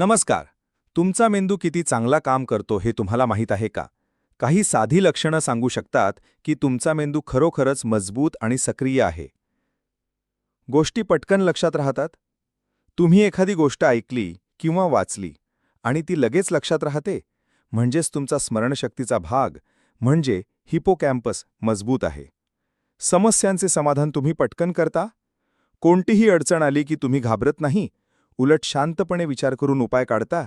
नमस्कार. तुमचा मेंदू किती चांगला काम करतो हे तुम्हाला माहीत आहे का? काही साधी लक्षणं सांगू शकतात की तुमचा मेंदू खरोखरच मजबूत आणि सक्रिय आहे. गोष्टी पटकन लक्षात राहतात? तुम्ही एखादी गोष्ट ऐकली किंवा वाचली आणि ती लगेच लक्षात राहते म्हणजेच तुमचा स्मरणशक्तीचा भाग म्हणजे हिपोकॅम्पस मजबूत आहे. समस्यांचे समाधान तुम्ही पटकन करता? कोणतीही अडचण आली की तुम्ही घाबरत नाही उलट शांतपणे विचार करून उपाय काढता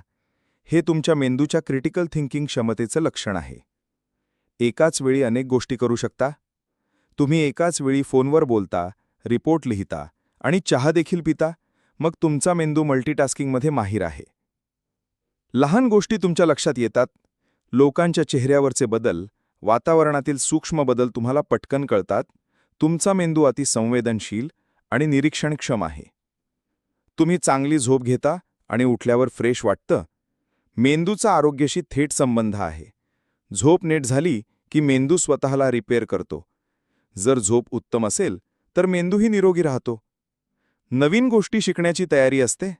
हे तुमच्या मेंदूच्या क्रिटिकल थिंकिंग क्षमतेचं लक्षण आहे. एकाच वेळी अनेक गोष्टी करू शकता. तुम्ही एकाच वेळी फोनवर बोलता रिपोर्ट लिहिता आणि चहा देखील पिता मग तुमचा मेंदू मल्टीटास्किंगमध्ये माहीर आहे. लहान गोष्टी तुमच्या लक्षात येतात. लोकांच्या चेहऱ्यावरचे बदल वातावरणातील सूक्ष्म बदल तुम्हाला पटकन कळतात. तुमचा मेंदू अति संवेदनशील आणि निरीक्षणक्षम आहे. तुम्ही चांगली झोप घेता आणि उठल्यावर फ्रेश वाटतं. मेंदूचा आरोग्याशी थेट संबंध आहे. झोप नेट झाली की मेंदू स्वतःला रिपेअर करतो. जर झोप उत्तम असेल तर मेंदूही निरोगी राहतो. नवीन गोष्टी शिकण्याची तयारी असते.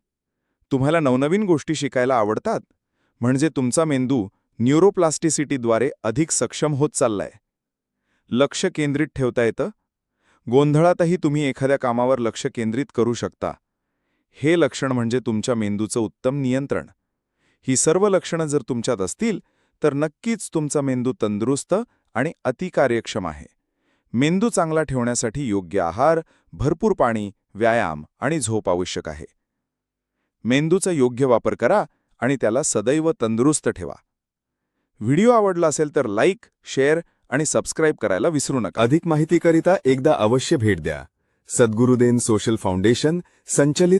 तुम्हाला नवनवीन गोष्टी शिकायला आवडतात? म्हणजे तुमचा मेंदू न्यूरोप्लास्टिसिटीद्वारे अधिक सक्षम होत चाललाय. लक्ष केंद्रित ठेवता येतं. गोंधळातही तुम्ही एखाद्या कामावर लक्ष केंद्रित करू शकता. हे लक्षण म्हणजे तुमच्या मेंदूचं उत्तम नियंत्रण. ही सर्व लक्षणं जर तुमच्यात असतील तर नक्कीच तुमचा मेंदू तंदुरुस्त आणि अतिकार्यक्षम आहे. मेंदू चांगला ठेवण्यासाठी योग्य आहार भरपूर पाणी व्यायाम आणि झोप आवश्यक आहे. मेंदूचा योग्य वापर करा आणि त्याला सदैव तंदुरुस्त ठेवा. व्हिडिओ आवडला असेल तर लाईक शेअर आणि सबस्क्राईब करायला विसरू नका. अधिक माहितीकरिता एकदा अवश्य भेट द्या. सद्गुरुदेन सोशल फाउंडेशन संचलित